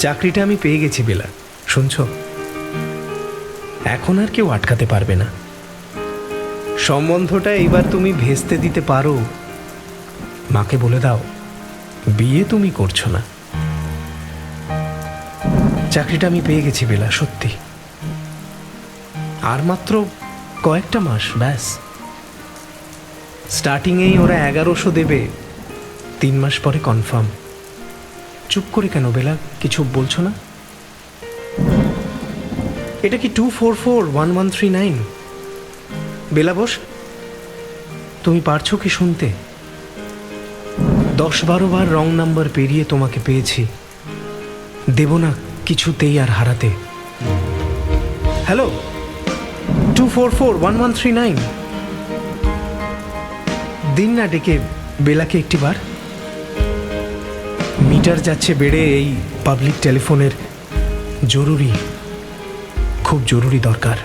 চাকরিটা আমি পেয়ে গেছি, বেলা। শুনছ? এখন আর কেউ আটকাতে পারবে না। সম্বন্ধটা এইবার তুমি ভেস্তে দিতে পারো। মাকে বলে দাও, বিয়ে তুমি করছ না। চাকরিটা আমি পেয়ে গেছি, বেলা, সত্যি। আর মাত্র কয়েকটা মাস, ব্যাস। স্টার্টিংয়েই ওরা এগারোশো দেবে। তিন মাস পরে কনফার্ম। চুপ করে কেন বেলা? কিছু বলছো না? এটা কি two four four one one three nine Bela Bose. তুমি পারছ কি শুনতে? দশ বারো বার রং নাম্বার পেরিয়ে তোমাকে পেয়েছি। দেব না কিছুতেই আর হারাতে। Hello? Two four four one one three nine দিন না ডেকে বেলাকে একটি বার। মিটার যাচ্ছে বেড়ে এই পাবলিক টেলিফোনের জরুরি খুব জরুরি দরকার।